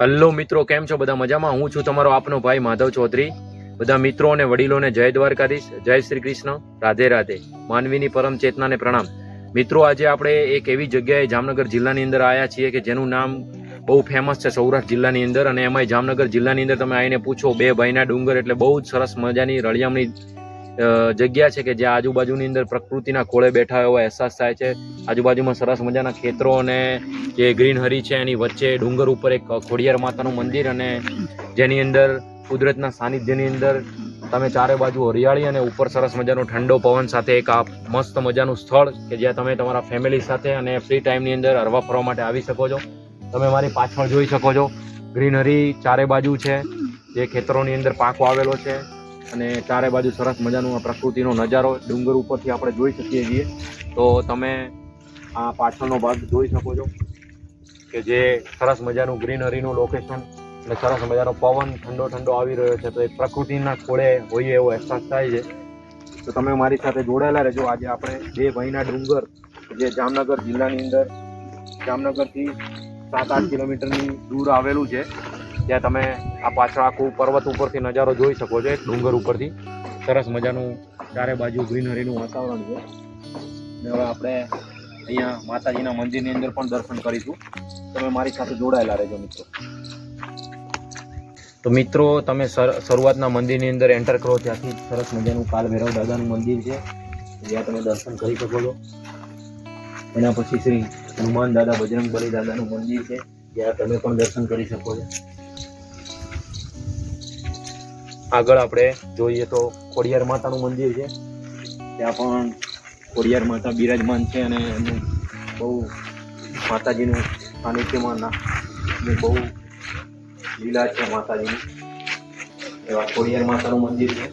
Hello મિત્રો, કેમ છો? બધા મજામાં? હું છું તમારો આપનો ભાઈ માધવ ચૌધરી. બધા મિત્રો અને વડીલોને જય દ્વારકાધીશ. જય શ્રી કૃષ્ણ. રાધે રાધે. માનવીની પરમ ચેતનાને પ્રણામ. મિત્રો, આજે આપણે એક એવી જગ્યાએ જામનગર જિલ્લાની અંદર આવ્યા છીએ કે જેનું નામ બહુ ફેમસ છે સૌરાષ્ટ્ર જિલ્લાની અંદર. અને એમાંય જામનગર જિલ્લાની અંદર તમે આવીને પૂછો, બે ભાઈના ડુંગર એટલે બહુ જ સરસ મજાની રળિયામણી જગ્યા છે કે જ્યાં આજુબાજુની અંદર પ્રકૃતિના ખોળે બેઠા એવો અહેસાસ થાય છે. આજુબાજુમાં સરસ મજાના ખેતરો અને જે ગ્રીનહરી છે, એની વચ્ચે ડુંગર ઉપર એક ખોડિયાર માતાનું મંદિર અને જેની અંદર કુદરતના સાનિધ્યની અંદર તમે ચારે બાજુ હરિયાળી અને ઉપર સરસ મજાનો ઠંડો પવન સાથે એક આ મસ્ત મજાનું સ્થળ કે જ્યાં તમે તમારા ફેમિલી સાથે અને ફ્રી ટાઈમની અંદર હરવા ફરવા માટે આવી શકો છો. તમે મારી પાછળ જોઈ શકો છો. ગ્રીનહરી ચારે બાજુ છે. જે ખેતરોની અંદર પાકો આવેલો છે. અને ચારે બાજુ સરસ મજાનું આ પ્રકૃતિનો નજારો ડુંગર ઉપરથી આપણે જોઈ શકીએ છીએ. તો તમે આ પાછળનો ભાગ જોઈ શકો છો કે જે સરસ મજાનું ગ્રીનરીનું લોકેશન અને સરસ મજાનો પવન ઠંડો ઠંડો આવી રહ્યો છે. તો એ પ્રકૃતિના ખોળે હોઈએ એવો અહેસાસ થાય છે. તો તમે મારી સાથે જોડાયેલા રહેજો. આજે આપણે બે ભાઈના ડુંગર જે જામનગર જિલ્લાની અંદર જામનગરથી સાત આઠ કિલોમીટરની દૂર આવેલું છે. ત્યાં તમે આ પાછળ આખું પર્વત ઉપરથી નજારો જોઈ શકો છો. એક ડુંગર ઉપરથી. સરસ મજાનું ચારે બાજુ ગ્રીનરીનું વાતાવરણ છે. ને હવે આપણે અહીંયા માતાજીના મંદિરની અંદર પણ દર્શન કરીશું. તમે મારી સાથે જોડાયેલા રહેજો મિત્રો. તો મિત્રો, તમે શર- શરૂઆતના મંદિરની અંદર એન્ટર કરો. ત્યાંથી સરસ મજાનું કાલ ભૈરવ દાદાનું મંદિર છે. જ્યાં તમે દર્શન કરી શકો છો. એના પછી શ્રી હનુમાન દાદા, બજરંગબલી દાદાનું મંદિર છે. જ્યાં તમે પણ દર્શન કરી શકો છો. આગળ આપણે જોઈએ તો ખોડિયાર માતાનું મંદિર છે. ત્યાં પણ ખોડિયાર માતા બિરાજમાન છે અને એમનું બહુ માતાજીનું સાનિધ્યમાં ના બહુ લીલા છે માતાજીની. એવા ખોડિયાર માતાનું મંદિર છે.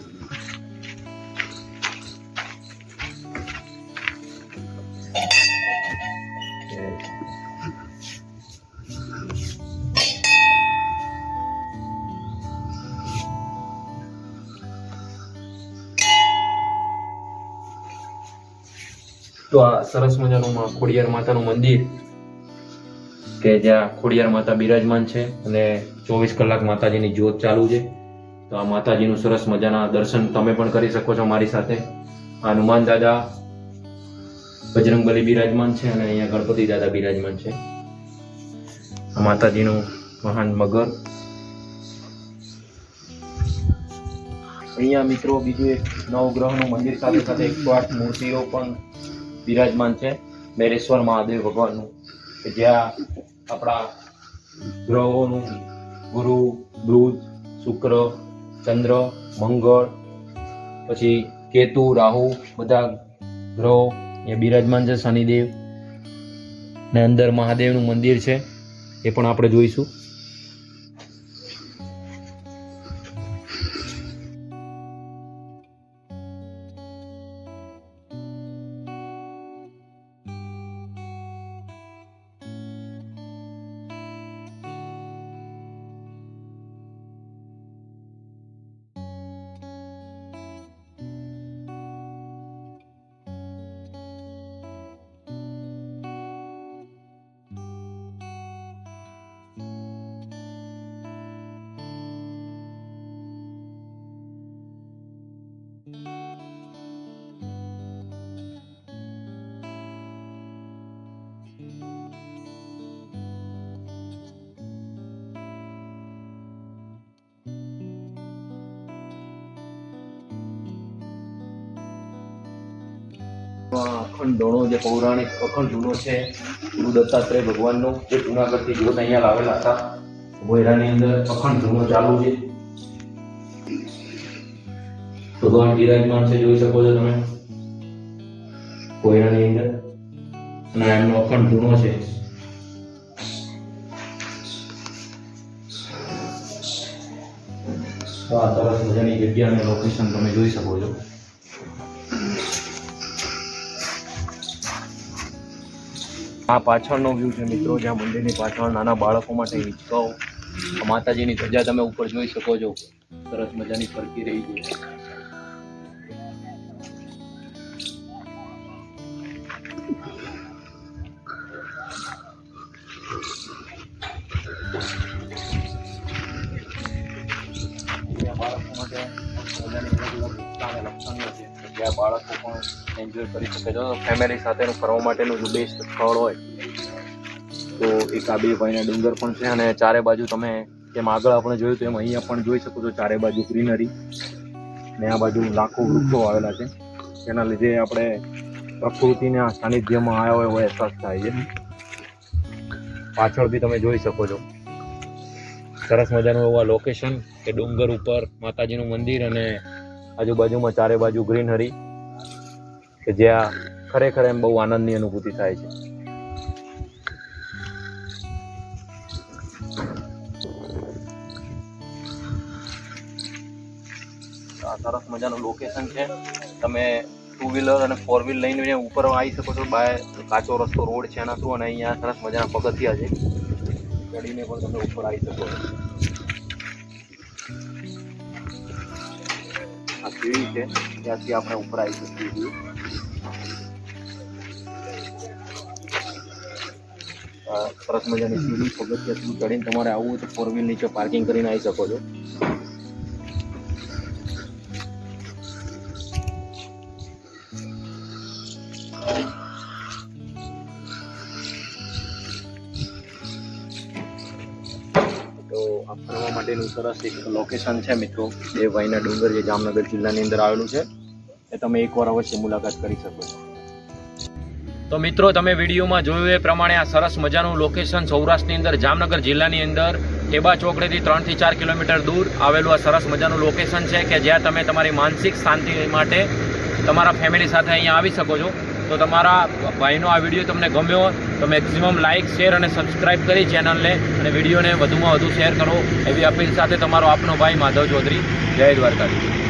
તો આ સરસ મજાનું ખોડિયાર માતાનું મંદિર, કે જ્યાં ખોડિયાર માતા બિરાજમાન છે અને ચોવીસ કલાક માતાજીની જ્યોત ચાલુ છે. તો આ માતાજીનું સરસ મજાના દર્શન તમે પણ કરી શકો છો મારી સાથે. આ હનુમાન દાદા બજરંગબલી બિરાજમાન છે અને અહીંયા ગણપતિ દાદા બિરાજમાન છે. આ માતાજીનું મહાન મગર. અહીંયા મિત્રો બીજું એક નવગ્રહનું મંદિર સાથે સાથે એકસો આઠ મૂર્તિઓ પણ બિરાજમાન છે. મેરેશ્વર મહાદેવ ભગવાનનું, કે જ્યાં આપણા ગ્રહોનું ગુરુ, બુધ, શુક્ર, ચંદ્ર, મંગળ, પછી કેતુ, રાહુ, બધા ગ્રહો એ બિરાજમાન છે, શનિદેવ. ને અંદર મહાદેવનું મંદિર છે, એ પણ આપણે જોઈશું. અખંડ ધોણો જે પૌરાણિક અખંડ જૂનો છે ગુરુ દત્તાત્રેય ભગવાનનો, જે જુનાગઢથી જ્યોત અહીંયા લાવેલા હતા ભોયરાની અંદર અખંડ જૂનો ચાલુ છે. ભગવાન બિરાજમાન છે, જોઈ શકો છો તમે ભોયરાની અંદર. અને એમનો અખંડ જૂનો છે. આ સરસ મજાની જગ્યા અને લોકેશન તમે જોઈ શકો છો. આ પાછળનો વ્યૂ છે મિત્રો, જ્યાં મંદિરની પાછળ નાના બાળકો માટે હિંચકાઓ માતાજીની ધજા તમે ઉપર જોઈ શકો છો. સરસ મજાની ફરકી રહી છે. બાળકો માટે જ્યાં બાળકો પણ એન્જોય કરી શકે છે. ફેમિલી સાથેનું ફરવા માટેનું જો બેસ્ટ સ્થળ હોય, તો એક આ બે ભાઈના ડુંગર પણ છે. અને ચારે બાજુ તમે જેમ આગળ આપણે જોયું તો એમ અહીંયા પણ જોઈ શકો છો ચારે બાજુ ગ્રીનરી ને આ બાજુ લાખો વૃક્ષો આવેલા છે. તેના લીધે આપણે પ્રકૃતિના સાનિધ્યમાં આવ્યા હોય એવો અહેસાસ થાય છે. પાછળ બી તમે જોઈ શકો છો. સરસ મજાનું એવું આ લોકેશન કે ડુંગર ઉપર માતાજીનું મંદિર અને આજુબાજુમાં ચારે બાજુ ગ્રીનરી કે જ્યાં ખરેખર એમ બહુ આનંદની અનુભૂતિ થાય છે. સરસ મજાનું લોકેશન છે. તમે ટુ વ્હીલર અને ફોર વ્હીલ લઈને ઉપર આવી શકો છો. બાય કાચો રસ્તો રોડ છે એના થ્રુ અને અહીંયા સરસ મજાના પગથિયા છે. ચડીને પણ તમે ઉપર આવી શકો છો. આ સીડી છે ત્યાંથી આપણે ઉપર આવી શકીએ છીએ સરસ મજાની સીડી પગથિયા થ્રુ ચડીને તમારે આવવું હોય તો ફોર વ્હીલ નીચે પાર્કિંગ કરીને આવી શકો છો માટેનું સરસ એક લોકેશન છે મિત્રો. એ ભાઈના ડુંગર જે જામનગર જિલ્લાની અંદર આવેલું છે. એ તમે એકવાર અવશ્ય મુલાકાત કરી શકો છો. તો મિત્રો, તમે વિડીયોમાં જોયું એ પ્રમાણે આ સરસ મજાનું લોકેશન સૌરાષ્ટ્રની અંદર, જામનગર જિલ્લાની અંદર, ટેબા ચોકડીથી ત્રણથી ચાર કિલોમીટર દૂર આવેલું આ સરસ મજાનું લોકેશન છે કે જ્યાં તમે તમારી માનસિક શાંતિ માટે તમારા ફેમિલી સાથે અહીંયા આવી શકો છો. તો તમારા ભાઈનો આ વીડિયો તમને ગમ્યો તો મેક્સિમમ લાઇક શેર અને સબસ્ક્રાઇબ કરી ચેનલને અને વિડીયોને વધુમાં વધુ શેર કરો. એવી અપીલ સાથે તમારો આપનો ભાઈ માધવ ચૌધરી. જય દ્વારકાધીશ.